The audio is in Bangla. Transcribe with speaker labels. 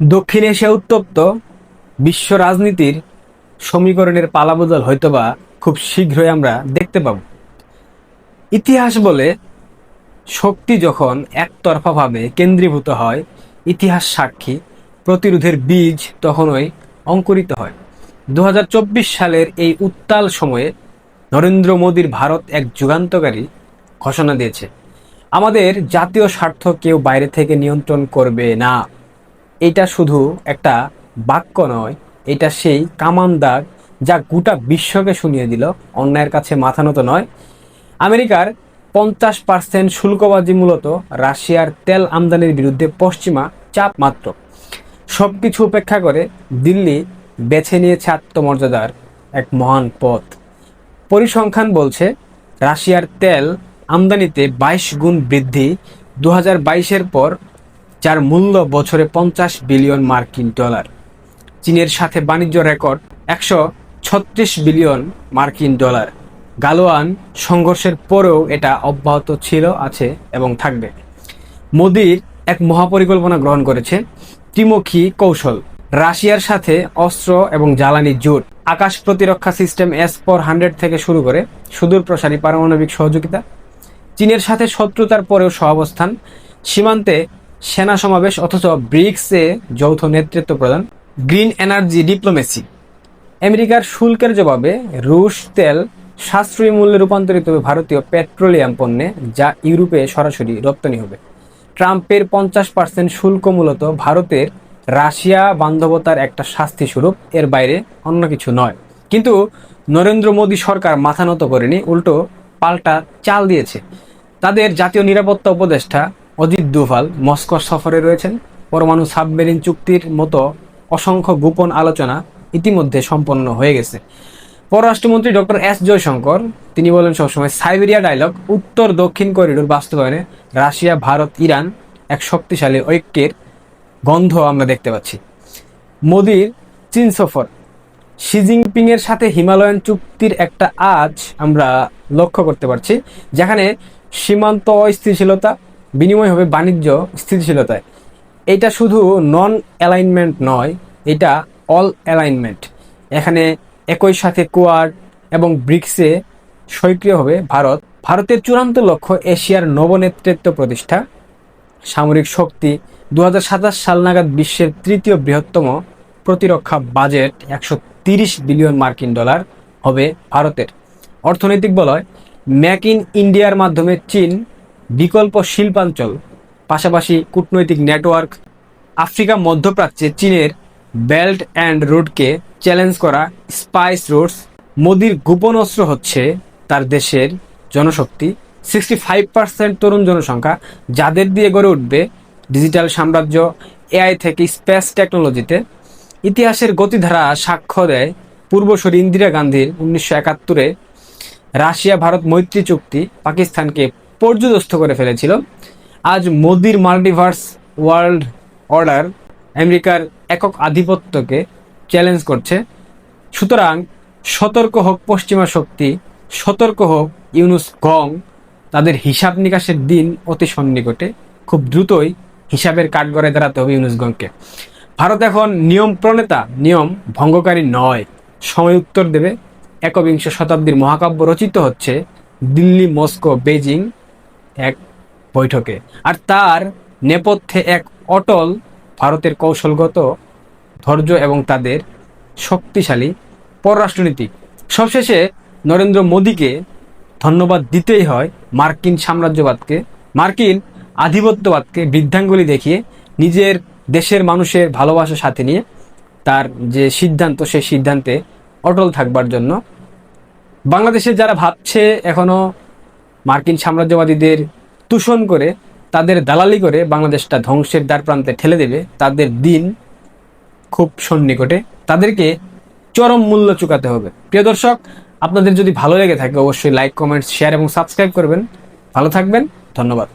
Speaker 1: দক্ষিণ এশিয়া উত্তপ্ত বিশ্ব রাজনীতির সমীকরণের পালাবদল হয়তোবা খুব শীঘ্রই আমরা দেখতে পাব। ইতিহাস বলে শক্তি যখন একতরফাভাবে কেন্দ্রীভূত হয়, ইতিহাস সাক্ষী, প্রতিরোধের বীজ তখনই অঙ্কুরিত হয়। দু হাজার চব্বিশ সালের এই উত্তাল সময়ে নরেন্দ্র মোদীর ভারত এক যুগান্তকারী ঘোষণা দিয়েছে। আমাদের জাতীয় স্বার্থ কেউ বাইরে থেকে নিয়ন্ত্রণ করবে না। এটা শুধু একটা বাক্য নয়, এটা সেই কামান দাগ যা গোটা বিশ্বকে শুনিয়ে দিল অন্যায়ের কাছে মাথা নত নয়। আমেরিকার পঞ্চাশ পার্সেন্ট শুল্কবাজি মূলত রাশিয়ার তেল আমদানির বিরুদ্ধে পশ্চিমা চাপ মাত্র। সব কিছু উপেক্ষা করে দিল্লি বেছে নিয়েছে আত্মমর্যাদার এক মহান পথ। পরিসংখ্যান বলছে, রাশিয়ার তেল আমদানিতে বাইশ গুণ বৃদ্ধি। দু হাজার পর যার মূল্য বছরে পঞ্চাশ বিলিয়ন মার্কিন ডলার। চীনের সাথে বাণিজ্য রেকর্ড একশো ছত্রিশ বিলিয়ন মার্কিন ডলার। গালোয়ান সংঘর্ষের পরেও এটা অব্যাহত ছিল, আছে এবং থাকবে। মোদির এক মহাপরিকল্পনা গ্রহণ করেছে ত্রিমুখী কৌশল। রাশিয়ার সাথে অস্ত্র এবং জ্বালানি জোট, আকাশ প্রতিরক্ষা সিস্টেম এস ফোর হান্ড্রেড থেকে শুরু করে সুদূর প্রসারী পারমাণবিক সহযোগিতা। চীনের সাথে শত্রুতার পরেও সহাবস্থান। সীমান্তে সেনা সমাবেশ অথচ ব্রিক্সে যৌথ নেতৃত্ব প্রদান। Green energy diplomacy. আমেরিকার শুল্কের জবাবে রুশ তেল সাশ্রয়ী মূল্যে রূপান্তরিত হবে ভারতীয় পেট্রোলিয়াম পণ্যে, যা ইউরোপে সরাসরি রপ্তানি হবে। ট্রাম্পের পঞ্চাশ পার্সেন্ট শুল্ক মূলত ভারতের রাশিয়া বান্ধবতার একটা শাস্তি স্বরূপ, এর বাইরে অন্য কিছু নয়। কিন্তু নরেন্দ্র মোদী সরকার মাথা নত করেনি, উল্টো পাল্টা চাল দিয়েছে। তাদের জাতীয় নিরাপত্তা উপদেষ্টা অজিত দোভাল মস্কো সফরে রয়েছেন। পরমাণু সাবমেরিন চুক্তির মতো অসংখ্য গোপন আলোচনা ইতিমধ্যে সম্পন্ন হয়ে গেছে। পররাষ্ট্রমন্ত্রী ডক্টর এস জয়শঙ্কর, তিনি বলেন সবসময় সাইবেরিয়া ডায়লগ উত্তর দক্ষিণ করিডোর বাস্তবায়নে রাশিয়া, ভারত, ইরান এক শক্তিশালী ঐক্যের গন্ধ আমরা দেখতে পাচ্ছি। মোদির চীন সফর। শি জিনপিং এর সাথে হিমালয়ান চুক্তির একটা আজ আমরা লক্ষ্য করতে পারছি, যেখানে সীমান্ত অস্থিতিশীলতা বিনিময় হবে বাণিজ্য স্থিতিশীলতায়। এটা শুধু নন অ্যালাইনমেন্ট নয়, এটা অল অ্যালাইনমেন্ট এখানে একই সাথে কোয়ার এবং ব্রিক্সে সক্রিয় হবে ভারত। ভারতের চূড়ান্ত লক্ষ্য এশিয়ার নবনেতৃত্ব প্রতিষ্ঠা। সামরিক শক্তি দু হাজার সাতাশ সাল নাগাদ বিশ্বের তৃতীয় বৃহত্তম প্রতিরক্ষা বাজেট একশো বিলিয়ন মার্কিন ডলার হবে ভারতের। অর্থনৈতিক বলয়, মেক ইন ইন্ডিয়ার মাধ্যমে চীন বিকল্প শিল্পাঞ্চল, পাশাপাশি কূটনৈতিক নেটওয়ার্ক, আফ্রিকা মধ্যপ্রাচ্যে চীনের বেল্ট অ্যান্ড রোডকে চ্যালেঞ্জ করা স্পাইস রোডস, মোদির গোপন অস্ত্র হচ্ছে তার দেশের জনশক্তি। সিক্সটি ফাইভ পার্সেন্ট তরুণ জনসংখ্যা, যাদের দিয়ে গড়ে উঠবে ডিজিটাল সাম্রাজ্য, এআই থেকে স্পেস টেকনোলজিতে। ইতিহাসের গতিধারা সাক্ষ্য দেয় পূর্বসূরি ইন্দিরা গান্ধীর উনিশশো একাত্তরে রাশিয়া ভারত মৈত্রী চুক্তি, পাকিস্তানকে পর্যদস্ত করে ফেলেছিল। আজ মোদির মাল্টিভার্স ওয়ার্ল্ড অর্ডার আমেরিকার একক আধিপত্যকে চ্যালেঞ্জ করছে। সুতরাং সতর্ক হোক পশ্চিমা শক্তি, সতর্ক হোক ইউনুস গং, তাদের হিসাব নিকাশের দিন অতি সন্নিকটে। খুব দ্রুতই হিসাবের কাঠগড়ায় দাঁড়াতে হবে ইউনুস গংকে। ভারত এখন নিয়ম প্রণেতা, নিয়ম ভঙ্গকারী নয়। সময় উত্তর দেবে। একবিংশ শতাব্দীর মহাকাব্য রচিত হচ্ছে দিল্লি, মস্কো বেজিং এক বৈঠকে। আর তার নেপথ্যে এক অটল ভারতের কৌশলগত ধৈর্য এবং তাদের শক্তিশালী পররাষ্ট্রনীতি। সবশেষে নরেন্দ্র মোদীকে ধন্যবাদ দিতেই হয় মার্কিন সাম্রাজ্যবাদকে, মার্কিন আধিপত্যবাদকে বৃদ্ধাঙ্গুলি দেখিয়ে, নিজের দেশের মানুষের ভালোবাসা সাথে নিয়ে তার যে সিদ্ধান্ত, সেই সিদ্ধান্তে অটল থাকবার জন্য। বাংলাদেশে যারা ভাবছে এখনও মার্কিন সাম্রাজ্যবাদীদের তুষণ করে, তাদের দালালি করে বাংলাদেশটা ধ্বংসের দ্বার প্রান্তে ঠেলে দেবে, তাদের দিন খুব সন্নিকটে। তাদেরকে চরম মূল্য চুকাতে হবে। প্রিয় দর্শক, আপনাদের যদি ভালো লেগে থাকে, অবশ্যই লাইক কমেন্টস শেয়ার এবং সাবস্ক্রাইব করবেন। ভালো থাকবেন, ধন্যবাদ।